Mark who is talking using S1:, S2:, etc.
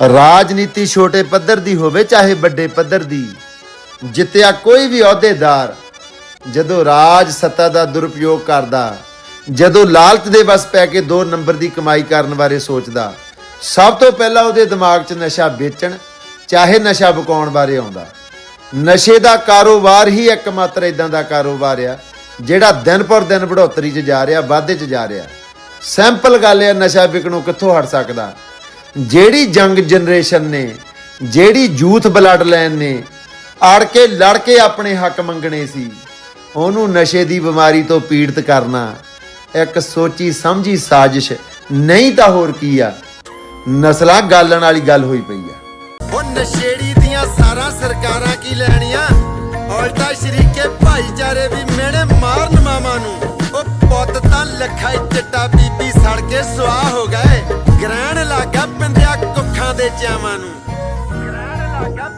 S1: ਰਾਜਨੀਤੀ ਛੋਟੇ ਪੱਧਰ ਦੀ ਹੋਵੇ, ਚਾਹੇ ਵੱਡੇ ਪੱਧਰ ਦੀ। ਜਿੱਤਿਆ ਕੋਈ ਵੀ ਅਹੁਦੇਦਾਰ, ਜਦੋਂ ਰਾਜ ਸੱਤਾ ਦਾ ਦੁਰਉਪਯੋਗ ਕਰਦਾ, ਜਦੋਂ ਲਾਲਚ ਦੇ ਵਸ ਪੈ ਕੇ 2 ਨੰਬਰ ਦੀ ਕਮਾਈ ਕਰਨ ਬਾਰੇ ਸੋਚਦਾ, ਸਭ ਤੋਂ ਪਹਿਲਾਂ ਉਹਦੇ ਦਿਮਾਗ 'ਚ ਨਸ਼ਾ ਵੇਚਣ, ਚਾਹੇ ਨਸ਼ਾ ਵਿਕਾਉਣ ਬਾਰੇ ਆਉਂਦਾ। ਨਸ਼ੇ ਦਾ ਕਾਰੋਬਾਰ ਹੀ ਇੱਕ ਮਾਤਰ ਇਦਾਂ ਦਾ ਕਾਰੋਬਾਰ ਆ, ਜਿਹੜਾ ਦਿਨ ਪਰ ਦਿਨ ਬੜੋਤਰੀ 'ਚ ਜਾ ਰਿਹਾ, ਵਾਧੇ 'ਚ ਜਾ ਰਿਹਾ। ਸਿੰਪਲ ਗੱਲ ਹੈ ਨਸ਼ਾ ਵਿਕਣੋਂ ਕਿੱਥੋਂ ਹਟ ਸਕਦਾ? ਜਿਹੜੀ ਜੰਗ ਜਨਰੇਸ਼ਨ ਨੇ, ਜਿਹੜੀ ਯੂਥ ਬਲੱਡ ਲਾਈਨ ਨੇ, ਆੜ ਕੇ ਲੜ ਕੇ ਆਪਣੇ ਹੱਕ ਮੰਗਣੇ ਸੀ, ਉਹਨੂੰ ਨਸ਼ੇ ਦੀ ਬਿਮਾਰੀ ਤੋਂ ਪੀੜਤ ਕਰਨਾ ਇੱਕ ਸੋਚੀ ਸਮਝੀ ਸਾਜ਼ਿਸ਼ ਨਹੀਂ ਤਾਂ ਹੋਰ ਕੀ ਆ। ਨਸਲਾਂ ਗਾਲਣ ਵਾਲੀ ਗੱਲ ਹੋਈ ਪਈ ਆ।
S2: ਉਹ ਨਸ਼ੇੜੀ ਦੀਆਂ ਸਾਰਾ ਸਰਕਾਰਾਂ ਕੀ ਲੈਣੀਆਂ? ਉਲਟਾ ਸ਼ਰੀਕੇ ਭਾਈਚਾਰੇ ਵੀ ਮਿਹਣੇ ਮਾਰਨ ਮਾਮਾ ਨੂੰ। ਉਹ ਪੁੱਤ ਤਾਂ ਲੱਖਾਂ ਹੀ ਬੀਬੀ ਸੜ ਕੇ ਸੁਆਹ ਹੋ ਗਏ। ਗ੍ਰਹਿਣ ਦੇ ਚਾਵਾਂ ਨੂੰ। ਗ੍ਰਹਿਣ ਲੱਗਾ